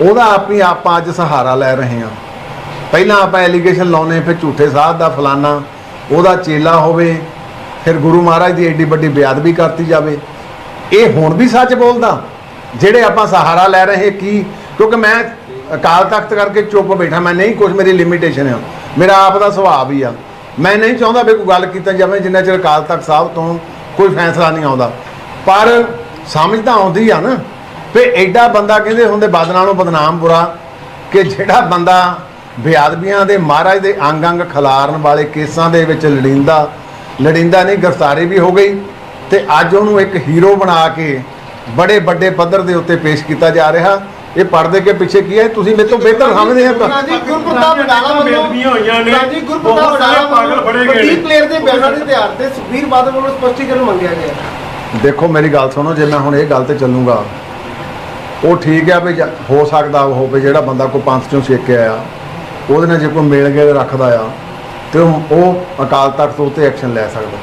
ਉਹਦਾ ਆਪੀ ਆਪਾਂ ਅੱਜ ਸਹਾਰਾ ਲੈ ਰਹੇ ਹਾਂ ਪਹਿਲਾਂ ਆਪਾਂ ਐਲੀਗੇਸ਼ਨ ਲਾਉਨੇ ਫਿਰ ਝੂਠੇ ਸਾਧ ਦਾ ਫਲਾਨਾ, ਉਹਦਾ ਚੇਲਾ ਹੋਵੇ ਫਿਰ ਗੁਰੂ ਮਹਾਰਾਜ ਦੀ ਏਡੀ ਵੱਡੀ ਬੇਅਦਬੀ ਕਰਤੀ ਜਾਵੇ। ਇਹ ਹੁਣ ਵੀ ਸੱਚ ਬੋਲਦਾ। ਜਿਹੜੇ ਆਪਾਂ ਸਹਾਰਾ ਲੈ ਰਹੇ ਕੀ, ਕਿਉਂਕਿ ਮੈਂ ਅਕਾਲ ਤਖਤ ਕਰਕੇ ਚੁੱਪ ਬੈਠਾ, ਮੈਂ ਨਹੀਂ ਕੁਝ ਮੇਰੀ ਲਿਮਿਟੇਸ਼ਨ ਆ। ਮੇਰਾ ਆਪ ਦਾ ਸੁਭਾਅ ਵੀ ਆ। ਮੈਂ ਨਹੀਂ ਚਾਹੁੰਦਾ ਵੀ ਕੋਈ ਗੱਲ ਕੀਤਾ ਜਾਵੇ, ਜਿੰਨਾ ਚਿਰ ਅਕਾਲ ਤਖਤ ਸਾਹਿਬ ਤੋਂ ਕੋਈ ਫੈਸਲਾ ਨਹੀਂ ਆਉਂਦਾ। ਪਰ ਸਮਝ ਤਾਂ ਆਉਂਦੀ ਆ ਨਾ ਵੀ ਐਡਾ ਬੰਦਾ ਕਹਿੰਦੇ ਹੁੰਦੇ, ਬਦ ਨਾਲੋਂ ਬਦਨਾਮ ਬੁਰਾ, ਕਿ ਜਿਹੜਾ ਬੰਦਾ ਬੇਅਦਬੀਆਂ ਦੇ ਮਹਾਰਾਜ ਦੇ ਅੰਗ ਅੰਗ ਖਿਲਾਰਨ ਵਾਲੇ ਕੇਸਾਂ ਦੇ ਵਿੱਚ ਲੜਿੰਦਾ ਲੜਿੰਦਾ ਨਹੀਂ ਗ੍ਰਿਫਤਾਰੀ ਵੀ ਹੋ ਗਈ ਤੇ ਅੱਜ ਉਹਨੂੰ ਇੱਕ ਹੀਰੋ ਬਣਾ ਕੇ ਬੜੇ ਵੱਡੇ ਪੱਧਰ ਦੇ ਉੱਤੇ ਪੇਸ਼ ਕੀਤਾ ਜਾ ਰਿਹਾ। ਇਹ ਪਰਦੇ ਕੇ ਪਿੱਛੇ ਕੀ ਹੈ? ਤੁਸੀਂ ਮੇਰੇ ਤੋਂ ਬਿਹਤਰ ਸਮਝਦੇ ਆ ਰਾਜੀ ਗੁਰਪ੍ਰਤਾਪ ਬਡਾਲਾ ਵੱਲੋਂ ਹੋਈਆਂ ਨੇ। ਰਾਜੀ ਗੁਰਪ੍ਰਤਾਪ ਬਡਾਲਾ ਪਾਗਲ ਫੜੇ ਗਏ ਨੇ। ਪਲੇਅਰ ਦੇ ਬਿਆਨਾਂ ਦੇ ਆਧਾਰ ਤੇ ਸੁਖਬੀਰ ਬਾਦਲ ਵੱਲੋਂ ਸਪਸ਼ਟੀਕਰਨ ਮੰਗਿਆ ਗਿਆ। ਦੇਖੋ ਮੇਰੀ ਗੱਲ ਸੁਣੋ ਜੇ ਮੈਂ ਹੁਣ ਇਹ ਗੱਲ ਤੇ ਚੱਲੂਗਾ ਉਹ ਠੀਕ ਆ ਵੀ ਜ- ਹੋ ਸਕਦਾ ਉਹ ਹੋਵੇ ਜਿਹੜਾ ਬੰਦਾ ਕੋਈ ਪੰਥ ਚੋਂ ਸਿੱਖ ਕੇ ਆਇਆ ਉਹਦੇ ਨਾਲ ਜੇ ਕੋਈ ਮੇਲ ਕੇ ਰੱਖਦਾ ਆ ਤੇ ਉਹ ਉਹ ਅਕਾਲ ਤਖਤ ਤੋਂ ਤੇ ਐਕਸ਼ਨ ਲੈ ਸਕਦਾ।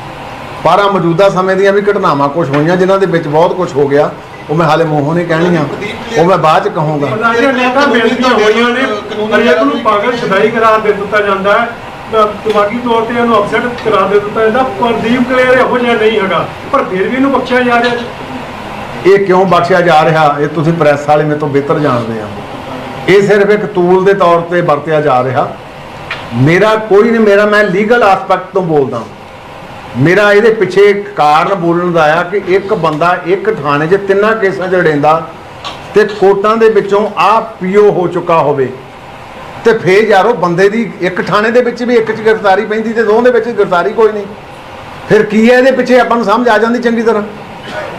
ਪਰ ਆ ਮੌਜੂਦਾ ਸਮੇਂ ਦੀਆਂ ਵੀ ਘਟਨਾਵਾਂ ਕੁਝ ਹੋਈਆਂ ਜਿਨ੍ਹਾਂ ਦੇ ਵਿੱਚ ਬਹੁਤ ਕੁਝ ਹੋ ਗਿਆ। ਉਹ ਮੈਂ ਹਾਲੇ ਮੂੰਹੋਂ ਨਹੀਂ ਕਹਿਣੀਆਂ। ਉਹ ਮੈਂ ਬਾਅਦ ਚ ਕਹੂੰਗਾ। ਪ੍ਰਧਾਨੀਆਂ ਨੇਤਾ ਬੇਨਤੀਆਂ ਹੋਈਆਂ ਨੇ। ਹਰੇਕ ਨੂੰ ਪਾਗਲ ਛਦਾਈ ਕਰਾਰ ਦੇ ਦਿੱਤਾ ਜਾਂਦਾ ਹੈ। ਅਹ ਦਿਮਾਗੀ ਤੌਰ ਤੇ ਇਹਨੂੰ ਅਪਸੈਟ ਕਰਾ ਦੇ ਦਿੱਤਾ ਜਾਂਦਾ। ਪ੍ਰਦੀਪ ਕਲੇਰ ਇਹੋ ਜਿਹਾ ਨਹੀਂ ਹੈਗਾ। ਪਰ ਫਿਰ ਵੀ ਇਹਨੂੰ ਬਖਸ਼ਿਆ ਜਾ ਰਿਹਾ ਇਹ ਕਿਉਂ ਬਖਸ਼ਿਆ ਜਾ ਰਿਹਾ? ਇਹ ਤੁਸੀਂ ਪ੍ਰੈਸ ਵਾਲੇ ਮੇਰੇ ਤੋਂ ਬਿਹਤਰ ਜਾਣਦੇ ਆ। ਇਹ ਸਿਰਫ ਇੱਕ ਟੂਲ ਦੇ ਤੌਰ ਤੇ ਵਰਤਿਆ ਜਾ ਰਿਹਾ। ਮੇਰਾ ਕੋਈ ਨਹੀਂ, ਮੇਰਾ ਮੈਂ ਲੀਗਲ ਐਸਪੈਕਟ ਤੋਂ ਬੋਲਦਾ। ਮੇਰਾ ਇਹਦੇ ਪਿੱਛੇ ਕਾਰਨ ਬੋਲਣ ਦਾ ਆ ਕਿ ਇੱਕ ਬੰਦਾ ਇੱਕ ਥਾਣੇ 'ਚ ਤਿੰਨਾਂ ਕੇਸਾਂ 'ਚ ਲੜੇਂਦਾ ਤੇ ਕੋਟਾਂ ਦੇ ਵਿੱਚੋਂ ਆ ਪੀਓ ਹੋ ਚੁੱਕਾ ਹੋਵੇ। ਤੇ ਫੇਰ ਯਾਰੋ ਬੰਦੇ ਦੀ ਇੱਕ ਥਾਣੇ ਦੇ ਵਿੱਚ ਵੀ ਇੱਕ 'ਚ ਗ੍ਰਿਫਤਾਰੀ ਪੈਂਦੀ ਤੇ ਦੋ ਦੇ ਵਿੱਚ ਗ੍ਰਿਫਤਾਰੀ ਕੋਈ ਨਹੀਂ। ਫਿਰ ਕੀ ਹੈ ਇਹਦੇ ਪਿੱਛੇ ਆਪਾਂ ਨੂੰ ਸਮਝ ਆ ਜਾਂਦੀ ਚੰਗੀ ਤਰ੍ਹਾਂ।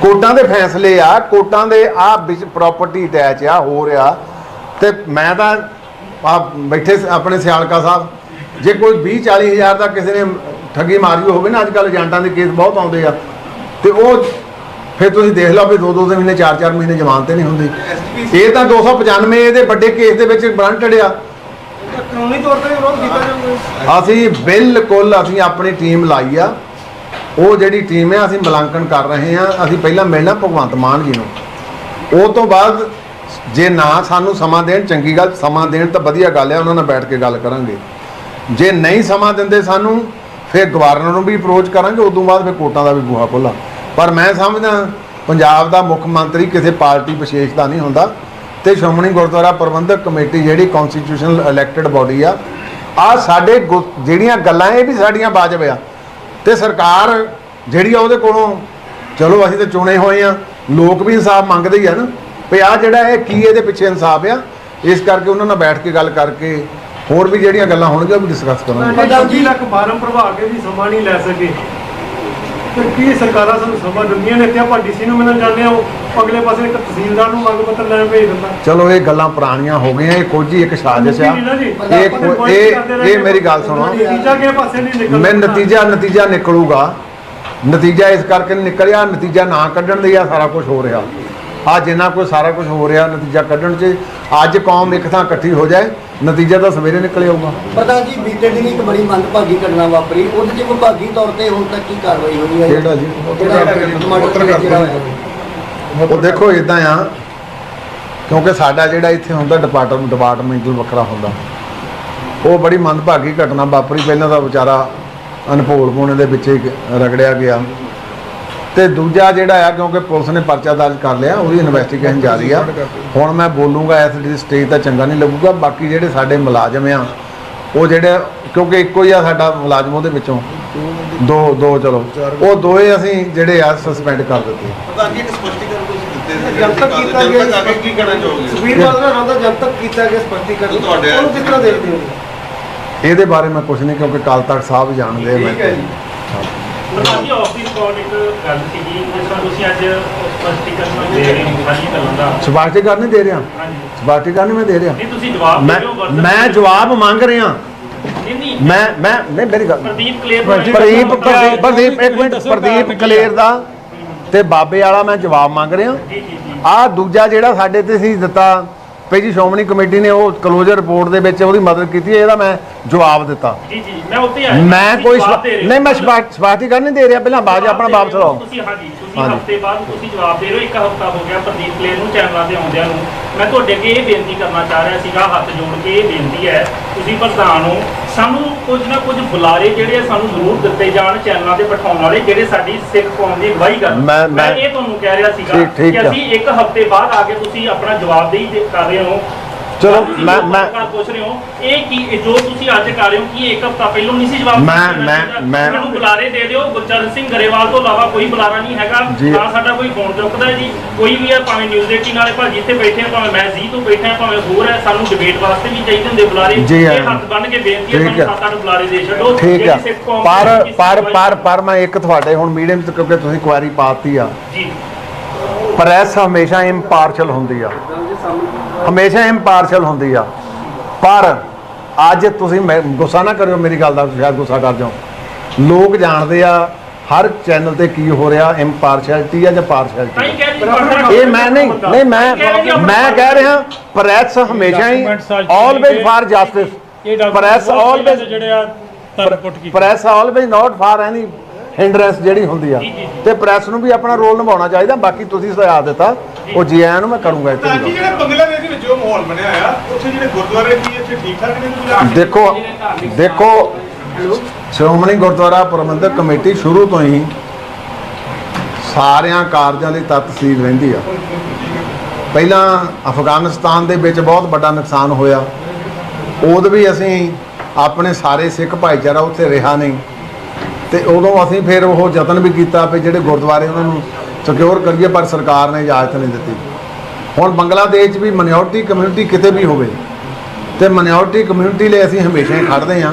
ਕੋਰਟਾਂ ਦੇ ਫੈਸਲੇ ਆ ਕੋਟਾਂ ਦੇ ਆ ਵਿੱਚ ਪ੍ਰਾਪਰਟੀ ਅਟੈਚ ਆ ਹੋ ਰਿਹਾ ਤੇ ਮੈਂ ਤਾਂ ਆ ਬੈਠੇ ਆਪਣੇ ਸਿਆਲਕਾ ਸਾਹਿਬ ਜੇ ਕੋਈ 20 40 ਹਜ਼ਾਰ ਦਾ ਕਿਸੇ ਨੇ ਠੱਗੀ ਮਾਰੀ ਹੋਵੇ ਨਾ ਅੱਜ ਕੱਲ ਏਜੰਟਾਂ ਦੇ ਕੇਸ ਬਹੁਤ ਆਉਂਦੇ ਆ। ਤੇ ਉਹ ਫਿਰ ਤੁਸੀਂ ਦੇਖ ਲਓ ਵੀ ਦੋ ਦੋ ਦੇ ਮਹੀਨੇ ਚਾਰ ਚਾਰ ਮਹੀਨੇ ਜ਼ਮਾਨਤ ਤੇ ਨਹੀਂ ਹੁੰਦੀ। ਇਹ ਤਾਂ 295 ਇਹਦੇ ਵੱਡੇ ਕੇਸ ਦੇ ਵਿੱਚ ਗਰੰਟਡ ਆ ਕਾਨੂੰਨੀ ਤੌਰ ਤੇ ਵਿਰੋਧ ਕੀਤਾ ਜਾਊਗਾ। ਅਸੀਂ ਬਿਲਕੁਲ ਅਸੀਂ ਆਪਣੀ ਟੀਮ ਲਾਈ ਆ। ਉਹ ਜਿਹੜੀ ਟੀਮ ਹੈ ਅਸੀਂ ਮੁਲਾਂਕਣ ਕਰ ਰਹੇ ਹਾਂ ਅਸੀਂ ਪਹਿਲਾਂ ਮਿਲਣਾ ਭਗਵੰਤ ਮਾਨ ਜੀ ਨੂੰ। ਉਹ ਤੋਂ ਬਾਅਦ ਜੇ ਨਾ ਸਾਨੂੰ ਸਮਾਂ ਦੇਣ ਚੰਗੀ ਗੱਲ ਸਮਾਂ ਦੇਣ ਤਾਂ ਵਧੀਆ ਗੱਲ ਹੈ ਉਹਨਾਂ ਨਾਲ ਬੈਠ ਕੇ ਗੱਲ ਕਰਾਂਗੇ। ਜੇ ਨਹੀਂ ਸਮਾਂ ਦਿੰਦੇ ਸਾਨੂੰ, ਫਿਰ ਗਵਰਨਰ ਨੂੰ ਵੀ ਅਪਰੋਚ ਕਰਾਂਗੇ, ਉਦੋਂ ਬਾਅਦ ਫਿਰ ਕੋਟਾਂ ਦਾ ਵੀ ਬੂਹਾ ਖੋਲਾ। ਪਰ ਮੈਂ ਸਮਝਦਾ, ਪੰਜਾਬ ਦਾ ਮੁੱਖ ਮੰਤਰੀ ਕਿਸੇ ਪਾਰਟੀ ਵਿਸ਼ੇਸ਼ ਦਾ ਨਹੀਂ ਹੁੰਦਾ। ਤੇ ਸ਼੍ਰੋਮਣੀ ਗੁਰਦੁਆਰਾ ਪ੍ਰਬੰਧਕ ਕਮੇਟੀ ਜਿਹੜੀ ਕਨਸਟੀਟਿਊਸ਼ਨਲ ਇਲੈਕਟਡ ਬਾਡੀ ਆ ਆ ਸਾਡੇ ਗੁ- ਜਿਹੜੀਆਂ ਗੱਲਾਂ, ਇਹ ਵੀ ਸਾਡੀਆਂ ਵਾਜਬ ਆ। ਤੇ ਸਰਕਾਰ ਜਿਹੜੀ ਆ ਉਹਦੇ ਕੋਲੋਂ, ਚਲੋ ਅਸੀਂ ਤਾਂ ਚੁਣੇ ਹੋਏ ਆ, ਲੋਕ ਵੀ ਇਨਸਾਫ ਮੰਗਦੇ ਹੀ ਆ ਨਾ। ਵੀ ਆ ਜਿਹੜਾ ਇਹ ਕੀ ਇਹਦੇ ਪਿੱਛੇ ਇਨਸਾਫ ਆ, ਇਸ ਕਰਕੇ ਉਹਨਾਂ ਨਾਲ ਬੈਠ ਕੇ ਗੱਲ ਕਰਕੇ ਹੋਰ ਵੀ ਜਿਹੜੀਆਂ ਗੱਲਾਂ ਹੋਣਗੀਆਂ ਉਹ ਵੀ ਡਿਸਕਸ ਕਰਾਂਗੇ। ਜੀ ਲੱਖ ਫਾਰਮ ਭਰਵਾ ਕੇ ਵੀ ਸਮਾਂ ਨਹੀਂ ਲੈ ਸਕੇ। ਤੇ ਕੀ ਸਰਕਾਰਾਂ ਸਾਨੂੰ ਸਮਾਂ ਦਿੰਦੀਆਂ ਨੇ? ਤੇ ਆਪਾਂ ਡੀਸੀ ਨੂੰ ਮਿਲਣ ਜਾਂਦੇ ਆ ਉਹ ਅਗਲੇ ਪਾਸੇ ਇੱਕ ਤਹਿਸੀਲਦਾਰ ਨੂੰ ਮੰਗ ਪੱਤਰ ਲੈਣ ਭੇਜ ਦਿੰਦਾ। ਚਲੋ ਇਹ ਗੱਲਾਂ ਪੁਰਾਣੀਆਂ ਹੋ ਗਈਆਂ ਇਹ ਕੋਈ ਇੱਕ ਸਾਜ਼ਿਸ਼ ਆ। ਇਹ ਇਹ ਇਹ ਮੇਰੀ ਗੱਲ ਸੁਣੋ। ਨਤੀਜਾ ਕਿਸੇ ਪਾਸੇ ਨਹੀਂ ਨਿਕਲਦਾ। ਮੈਂ ਨਤੀਜਾ ਨਤੀਜਾ ਨਿਕਲੂਗਾ। ਨਤੀਜਾ ਇਸ ਕਰਕੇ ਨਿਕਲਿਆ ਨਤੀਜਾ ਨਾ ਕੱਢਣ ਦੇ ਆ ਸਾਰਾ ਕੁਝ ਹੋ ਰਿਹਾ। ਆ ਜਿੰਨਾ ਕੋਈ ਸਾਰਾ ਕੁਝ ਹੋ ਰਿਹਾ ਨਤੀਜਾ ਕੱਢਣ 'ਚ ਅੱਜ ਕੌਮ ਇੱਕ ਥਾਂ ਇਕੱਠੀ ਹੋ ਜਾਏ ਨਤੀਜਾ ਤਾਂ ਸਵੇਰੇ ਨਿਕਲ ਆਊਗਾ। ਪ੍ਰਧਾਨ ਜੀ ਬੀਤੇ ਦਿਨ ਇੱਕ ਬੜੀ ਮੰਦਭਾਗੀ ਘਟਨਾ ਵਾਪਰੀ। ਉਹਦੇ 'ਚ ਵਿਭਾਗੀ ਤੌਰ ਤੇ ਹੁਣ ਤੱਕ ਕੀ ਕਾਰਵਾਈ ਹੋਈ ਹੈ? ਕਿਹੜਾ ਜੀ? ਉਹ ਦੇਖੋ ਇਦਾਂ ਆ ਕਿਉਂਕਿ ਸਾਡਾ ਜਿਹੜਾ ਇੱਥੇ ਹੁੰਦਾ ਡਿਪਾਰਟਮੈਂਟ ਡਿਪਾਰਟਮੈਂਟਲ ਵੱਖਰਾ ਹੁੰਦਾ। ਉਹ ਬੜੀ ਮੰਦਭਾਗੀ ਘਟਨਾ ਵਾਪਰੀ। ਪਹਿਲਾਂ ਤਾਂ ਵਿਚਾਰਾ ਅਨਪੋਲ ਪੋਣੇ ਦੇ ਵਿੱਚ ਹੀ ਰਗੜਿਆ ਗਿਆ। ਤੇ ਦੂਜਾ ਜਿਹੜਾ ਆ ਕਿਉਂਕਿ ਪੁਲਿਸ ਨੇ ਪਰਚਾ ਦਰਜ ਕਰ ਲਿਆ ਉਹਦੀ ਇਨਵੈਸਟੀਗੇਸ਼ਨ ਜਾਰੀ ਆ। ਹੁਣ ਮੈਂ ਬੋਲੂੰਗਾ ਇਸ ਸਟੇਜ ਤਾਂ ਚੰਗਾ ਨਹੀਂ ਲੱਗੂਗਾ। ਬਾਕੀ ਜਿਹੜੇ ਸਾਡੇ ਮੁਲਾਜ਼ਮ ਆ ਉਹ ਜਿਹੜੇ ਕਿਉਂਕਿ ਇੱਕੋ ਹੀ ਆ ਸਾਡਾ ਮੁਲਾਜ਼ਮ ਉਹਦੇ ਵਿੱਚੋਂ। ਦੋ ਦੋ ਚਲੋ। ਉਹ ਦੋਏ ਅਸੀਂ ਜਿਹੜੇ ਆ ਸਸਪੈਂਡ ਕਰ ਦਿੱਤੇ। ਪ੍ਰਧਾਨ ਜੀ ਇੱਕ ਸਪਸ਼ਟੀਕਰਨ ਤੁਸੀਂ ਦਿੱਤੇ ਸੀ? ਜਨਤਕ ਕੀਤਾ ਗਿਆ ਜਨਤਕ ਆ ਕੇ ਕੀ ਕਹਿਣਾ ਚਾਹੋਗੇ? ਸੁਖਬੀਰ ਬਾਦਲ ਨਾਲ ਦਾ ਜਦ ਤੱਕ ਕੀਤਾ ਗਿਆ ਸਪਸ਼ਟੀਕਰਨ। ਤੁਹਾਡੇ- ਉਹਨੂੰ ਕਿਸ ਤਰ੍ਹਾਂ ਦੇਖਦੇ ਹੋ? ਇਹਦੇ ਬਾਰੇ ਮੈਂ ਕੁਝ ਨਹੀਂ ਕਿਉਂਕਿ ਕੱਲ ਤੱਕ ਸਾਹਿਬ ਜਾਣਦੇ ਮੈਂ ਠੀਕ ਹੈ ਜੀ। ਪ੍ਰਧਾਨ ਜੀ ਆਫ ਦੀ ਰਿਕਾਰਡ ਇੱਕ ਗੱਲ ਸੀਗੀ ਜਿਸ ਤਰ੍ਹਾਂ ਤੁਸੀਂ ਅੱਜ ਸਪਸ਼ਟੀਕਰਨ ਦੇ ਰਹੇ ਹੋ ਸਾਰੀਆਂ ਗੱਲਾਂ ਦਾ। ਸਪਸ਼ਟੀਕਰਨ ਨਹੀਂ ਦੇ ਰਿਹਾ ਹਾਂਜੀ। ਸਪਸ਼ਟੀਕਰਨ ਨਹੀਂ ਮੈਂ ਦੇ ਰਿਹਾ। ਨਹੀਂ ਤੁਸੀਂ ਜਵਾਬ ਮੈਂ ਦੇ ਰਹੇ ਹੋ ਵਰਤਨ ਮੈਂ ਜਵਾਬ ਮੰਗ ਰਿਹਾ। ਨਹੀਂ ਨਹੀਂ। ਮੈਂ ਮੈਂ ਨਹੀਂ ਮੇਰੀ ਗੱਲ ਪ੍ਰਦੀਪ ਕਲੇਰ ਪ੍ਰਦੀਪ ਇੱਕ ਮਿੰਟ ਪ੍ਰਦੀਪ ਕਲੇਰ ਦਾ ਤੇ ਬਾਬੇ ਵਾਲਾ ਮੈਂ ਜਵਾਬ ਮੰਗ ਰਿਹਾ। ਜੀ ਜੀ ਜੀ। ਆ ਦੂਜਾ ਜਿਹੜਾ ਸਾਡੇ ਤੇ ਸੀ ਦਿੱਤਾ ਪਈ ਜੀ ਸ਼੍ਰੋਮਣੀ ਕਮੇਟੀ ਨੇ ਉਹ ਕਲੋਜ਼ਰ ਰਿਪੋਰਟ ਦੇ ਵਿੱਚ ਉਹਦੀ ਮਦਦ ਕੀਤੀ ਇਹਦਾ ਮੈਂ ਜਵਾਬ ਦਿੱਤਾ। ਜੀ ਜੀ ਮੈਂ ਉੱਤੇ ਆਇਆ। ਮੈਂ ਤੁਸੀਂ ਕੋਈ ਜਵਾਬ ਦੇ ਰਹੇ ਹੋ। ਨਹੀਂ ਮੈਂ ਸਪਸ਼ਟੀਕਰਨ ਨਹੀਂ ਦੇ ਰਿਹਾ ਪਹਿਲਾਂ ਬਾਅਦ 'ਚ ਆਪਣਾ ਵਾਪਸ ਲਾਓ। ਤੁਸੀਂ ਹਾਂਜੀ ਤੁਸੀਂ ਹਾਂਜੀ। ਹਫ਼ਤੇ ਬਾਅਦ ਤੁਸੀਂ ਜਵਾਬ ਦੇ ਰਹੇ ਹੋ ਇੱਕ ਹਫਤਾ ਹੋ ਗਿਆ ਪ੍ਰਦੀਪ ਕਲੇਰ ਨੂੰ ਚੈਨਲਾਂ ਤੇ ਆਉਂਦਿਆਂ ਨੂੰ। ਮੈਂ ਤੁਹਾਡੇ ਅੱਗੇ ਇਹ ਬੇਨਤੀ ਕਰਨਾ ਚਾਹ ਰਿਹਾ ਸੀਗਾ ਹੱਥ ਜੋੜ ਕੇ ਇਹ ਬੇਨਤੀ ਹੈ ਤੁਸੀਂ ਪ੍ਰਧਾਨ ਹੋ। ਸਾਨੂੰ ਕੁਝ ਨਾ ਕੁਝ ਬੁਲਾਰੇ ਜਿਹੜੇ ਸਾਨੂੰ ਜ਼ਰੂਰ ਦਿੱਤੇ ਜਾਣ ਚੈਨਲਾਂ ਤੇ ਪਠਾਉਣ ਵਾਲੇ ਜਿਹੜੇ ਸਾਡੀ ਸਿੱਖ ਕੌਮ ਦੀ ਅਗਵਾਈ ਕਰਨ ਮੈਂ- ਮੈਂ- ਇਹ ਤੁਹਾਨੂੰ ਕਹਿ ਰਿਹਾ ਸੀਗਾ ਠੀਕ- ਠੀਕ ਕਿ ਆ। ਅਸੀਂ ਇੱਕ ਹਫ਼ਤੇ ਬਾਅਦ ਆ ਕੇ ਤੁਸੀਂ ਆਪਣਾ ਜਵਾਬਦੇਹੀ ਦੇ- ਕਰ ਰਹੇ ਹੋ ਚਲੋ, ਮੈਂ- ਮੈਂ- ਪੁੱਛ ਰਹੇ ਹੋ ਇਹ ਕੀ ਜੋ ਤੁਸੀਂ ਅੱਜ ਕਰ ਰਹੇ ਹੋ ਕੀ ਇੱਕ ਹਫ਼ਤਾ ਪਹਿਲਾਂ ਨਹੀਂ ਸੀ ਜਵਾਬ ਮੈਂ- ਮੈਂ-? ਮੈਂ- ਮੈਨੂੰ ਬੁਲਾਰੇ ਦੇ ਦਿਓ ਗੁਰਚਰਨ ਸਿੰਘ ਗਰੇਵਾਲ ਤੋਂ ਇਲਾਵਾ ਕੋਈ ਬੁਲਾਰਾ ਨਹੀਂ ਹੈਗਾ। ਨਾ ਸਾਡਾ ਕੋਈ ਫੋਨ ਚੁੱਕਦਾ ਹੈ ਜੀ ਕੋਈ ਵੀ ਹੈ ਭਾਵੇਂ ਨਿਊਜ਼ 18 ਵਾਲੇ ਭਾਜੀ ਇੱਥੇ ਬੈਠੇ ਆ ਭਾਵੇਂ ਮੈਂ ਜੀ ਤੋਂ ਬੈਠਾ ਭਾਵੇਂ ਹੋਰ ਹੈ ਸਾਨੂੰ ਡਿਬੇਟ ਵਾਸਤੇ ਵੀ ਚਾਹੀਦੇ ਹੁੰਦੇ ਬੁਲਾਰੇ ਇਹ ਹਾਂ। ਹੱਥ ਬੰਨ ਕੇ ਬੇਨਤੀ ਹੈ ਸਾਨੂੰ ਹੈ। ਸੱਤ ਅੱਠ ਬੁਲਾਰੇ ਦੇ ਛੱਡੋ ਠੀਕ ਆ ਜਿਹੜੀ ਸਿੱਖ ਕੌਮ ਪਰ ਪਰ ਪਰ ਪਰ ਮੈਂ ਇੱਕ ਤੁਹਾਡੇ ਹੁਣ ਮੀਡੀਅਮ ਚ ਕਿਉਂਕਿ ਤੁਸੀਂ ਕੁਆਰੀ ਪਾਤੀ ਆ ਜੀ ਪ੍ਰੈਸ ਹਮੇਸ਼ਾ ਇੰਪਾਰਸ਼ਲ ਹੁੰਦੀ ਆ ਹਮੇਸ਼ਾ ਇੰਪਾਰਸ਼ਲ ਹੁੰਦੀ ਆ। ਪਰ ਅੱਜ ਤੁਸੀਂ ਗੁੱਸਾ ਨਾ ਕਰਿਓ ਮੇਰੀ ਗੱਲ ਦਾ ਸ਼ਾਇਦ ਗੁੱਸਾ ਕਰ ਜਾਓ। ਲੋਕ ਜਾਣਦੇ ਆ ਹਰ ਚੈਨਲ ਤੇ ਕੀ ਹੋ ਰਿਹਾ ਇੰਪਾਰਸ਼ੈਲਿਟੀ ਆ ਜਾਂ ਪਾਰਸ਼ੈਲਿਟੀ ਇਹ ਮੈਂ ਨਹੀਂ ਨਹੀਂ ਮੈਂ ਮੈਂ ਕਹਿ ਰਿਹਾ ਪ੍ਰੈਸ ਹਮੇਸ਼ਾ ਹੀ always for justice press always ਜਿਹੜੇ ਆ press always not for any hindrance ਜਿਹੜੀ ਹੁੰਦੀ ਆ। ਤੇ ਪ੍ਰੈਸ ਨੂੰ ਵੀ ਆਪਣਾ ਰੋਲ ਨਿਭਾਉਣਾ ਚਾਹੀਦਾ। ਬਾਕੀ ਤੁਸੀਂ ਸੁਝਾਅ ਦਿੱਤਾ। ਉਹ ਜੀ ਆਇਆਂ ਨੂੰ ਮੈਂ ਕਰੂੰਗਾ ਇੱਥੇ ਵੀ ਜਿਹੜੇ ਬੰਗਲਾਦੇਸ਼ ਦੇ ਵਿੱਚ ਜੋ ਮਾਹੌਲ ਬਣਿਆ ਆ ਉੱਥੇ ਜਿਹੜੇ ਗੁਰਦੁਆਰੇ ਕੀ ਇੱਥੇ ਠੀਕ ਠਾਕ ਨੇ ਤੁਸੀਂ ਦੇਖੋ ਦੇਖੋ। ਸ਼੍ਰੋਮਣੀ ਗੁਰਦੁਆਰਾ ਪ੍ਰਬੰਧਕ ਕਮੇਟੀ ਸ਼ੁਰੂ ਤੋਂ ਹੀ ਸਾਰਿਆਂ ਕਾਰਜਾਂ ਲਈ ਤਤਸੀਲ ਰਹਿੰਦੀ ਆ। ਪਹਿਲਾਂ ਅਫਗਾਨਿਸਤਾਨ ਦੇ ਵਿੱਚ ਬਹੁਤ ਵੱਡਾ ਨੁਕਸਾਨ ਹੋਇਆ। ਉਦੋਂ ਵੀ ਅਸੀਂ ਆਪਣੇ ਸਾਰੇ ਸਿੱਖ ਭਾਈਚਾਰਾ ਉੱਥੇ ਰਿਹਾ ਨਹੀਂ। ਤੇ ਉਦੋਂ ਅਸੀਂ ਫਿਰ ਉਹ ਯਤਨ ਵੀ ਕੀਤਾ ਵੀ ਜਿਹੜੇ ਗੁਰਦੁਆਰੇ ਉਹਨਾਂ ਨੂੰ ਸਿਕਿਉਰ ਕਰੀਏ, ਪਰ ਸਰਕਾਰ ਨੇ ਇਜਾਜ਼ਤ ਨਹੀਂ ਦਿੱਤੀ। ਹੁਣ ਬੰਗਲਾਦੇਸ਼ 'ਚ ਵੀ ਮਿਨੋਰਟੀ ਕਮਿਊਨਿਟੀ ਕਿਤੇ ਵੀ ਹੋਵੇ, ਤੇ ਮਿਨੋਰਟੀ ਕਮਿਊਨਿਟੀ ਲਈ ਅਸੀਂ ਹਮੇਸ਼ਾ ਹੀ ਖੜਦੇ ਹਾਂ।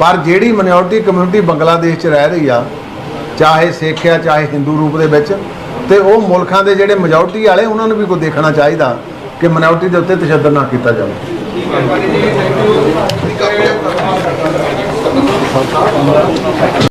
ਪਰ ਜਿਹੜੀ ਮਿਨੋਰਟੀ ਕਮਿਊਨਿਟੀ ਬੰਗਲਾਦੇਸ਼ 'ਚ ਰਹਿ ਰਹੀ ਆ, ਚਾਹੇ ਸਿੱਖ ਆ, ਚਾਹੇ ਹਿੰਦੂ ਰੂਪ ਦੇ ਵਿੱਚ, ਤੇ ਉਹ ਮੁਲਕਾਂ ਦੇ ਜਿਹੜੇ ਮੈਜੋਰਟੀ ਵਾਲੇ, ਉਹਨਾਂ ਨੂੰ ਵੀ ਕੋਈ ਦੇਖਣਾ ਚਾਹੀਦਾ ਕਿ ਮਿਨੋਰਟੀ ਦੇ ਉੱਤੇ ਤਸ਼ੱਦਦ ਨਾ ਕੀਤਾ ਜਾਵੇ।